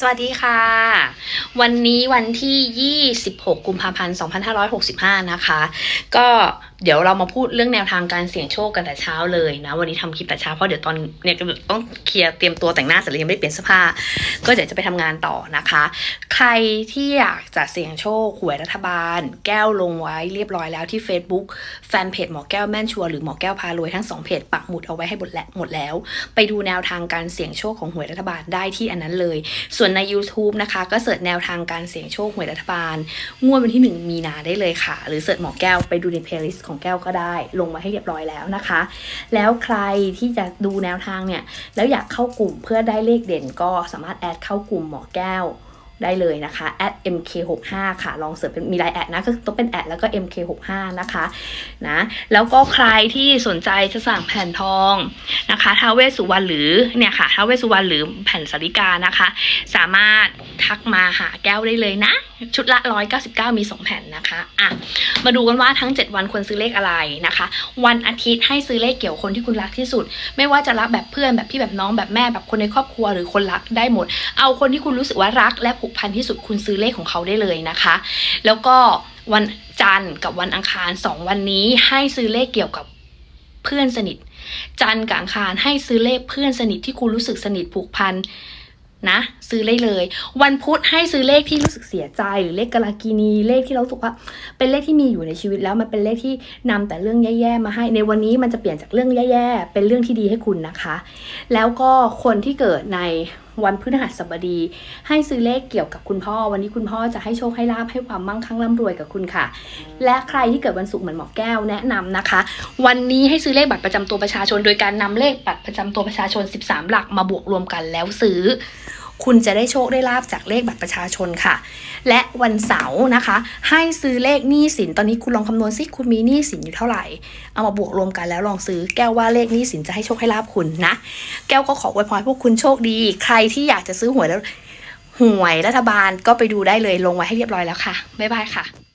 สวัสดีค่ะ วันนี้วันที่ 26 กุมภาพันธ์ 2565 นะคะ ก็เดี๋ยวเรามาพูดเรื่องแนวทางการเสี่ยงโชคกันแต่เช้าเลยนะ วันนี้ทำคลิปแต่เช้าเพราะเดี๋ยวตอนเนี่ยต้องเคลียร์เตรียมตัวแต่งหน้าเสร็จแล้วยังไม่ได้เปลี่ยนเสื้อผ้า ก็เดี๋ยวจะไปทำงานต่อนะคะ ใครที่อยากจะเสี่ยงโชคหวยรัฐบาล แก้วลงไว้เรียบร้อยแล้วที่ Facebook แฟนเพจหมอแก้วแม่นชัวหรือหมอแก้วพารวยทั้งสองเพจปักหมุดเอาไว้ให้หมดแล้วหมดแล้ว ไปดูแนวทางการเสี่ยงโชคของหวยรัฐบาลได้ที่อันนั้นเลย ส่วนใน YouTube นะคะก็เสิร์ชแนวทางการเสี่ยงโชคหวยรัฐบาลงวดวันที่ 1 มีนาได้เลยค่ะ หรือเสิร์ชหมอแก้วไปดูในเพลย์ลิสต์ของแก้วก็ได้ลงมาให้เรียบร้อยแล้วนะคะ แล้วใครที่จะดูแนวทางเนี่ยแล้วอยากเข้ากลุ่มเพื่อได้เลขเด่นก็สามารถแอดเข้ากลุ่มหมอแก้ว ได้เลยนะคะ @mk65 ค่ะ ลองเสิร์ชเป็นมีไลน์แอดนะก็ต้องเป็นแอดแล้วก็ mk65 นะคะนะแล้วก็ใครที่สนใจจะสั่งแผ่นทองนะคะท้าเวสุวรรณหรือเนี่ยค่ะท้าเวสสุวรรณหรือแผ่นสาริกานะคะ สามารถทักมาหาแก้วได้เลยนะ ชุดละ 199 มี 2 แผ่นนะคะอะมาดูกันว่าทั้ง 7 วันควรซื้อเลขอะไรนะคะ วันอาทิตย์ให้ซื้อเลขเกี่ยวคนที่คุณรักที่สุด ไม่ว่าจะรักแบบเพื่อนแบบพี่แบบน้องแบบแม่แบบคนในครอบครัวหรือคนรักได้หมด เอาคนที่คุณรู้สึกว่ารักและผูกพันที่สุดคุณซื้อเลขของเขาได้เลยนะคะ แล้วก็วันจันทร์กับวันอังคารสองวันนี้ให้ซื้อเลขเกี่ยวกับเพื่อนสนิท จันทร์กับอังคารให้ซื้อเลขเพื่อนสนิทที่คุณรู้สึกสนิทผูกพันนะซื้อเลขเลย วันพุธให้ซื้อเลขที่รู้สึกเสียใจหรือเลขกาลากินีเลขที่เราสึกว่า เป็นเลขที่มีอยู่ในชีวิตแล้วมันเป็นเลขที่นำแต่เรื่องแย่ๆมาให้ ในวันนี้มันจะเปลี่ยนจากเรื่องแย่ๆเป็นเรื่องที่ดีให้คุณนะคะ แล้วก็คนที่เกิดใน วันพฤหัสบดี ให้ซื้อเลขเกี่ยวกับคุณพ่อ วันนี้คุณพ่อจะให้โชคให้ลาภให้ความมั่งคั่งร่ำรวยกับคุณค่ะ และใครที่เกิดวันศุกร์เหมือนหมอแก้วแนะนำนะคะ วันนี้ให้ซื้อเลขบัตรประจำตัวประชาชน โดยการนำเลขบัตรประจำตัวประชาชน 13 หลักมาบวกรวมกันแล้วซื้อ คุณจะได้โชคได้ลาบจากเลขบัตรประชาชนค่ะ และวันเสาร์นะคะ ให้ซื้อเลขหนี้สินตอนนี้คุณลองคำนวณซิคุณมีหนี้สินอยู่เท่าไหร่ เอามาบวกรวมกันแล้วลองซื้อแก้วว่าเลขหนี้สินจะให้โชคให้ลาบคุณนะ แก้วก็ขออวยพรพวกคุณโชคดี ใครที่อยากจะซื้อหวยแล้วหวยรัฐบาลก็ไปดูได้เลยลงไว้ให้เรียบร้อยแล้วค่ะบ๊ายบายค่ะ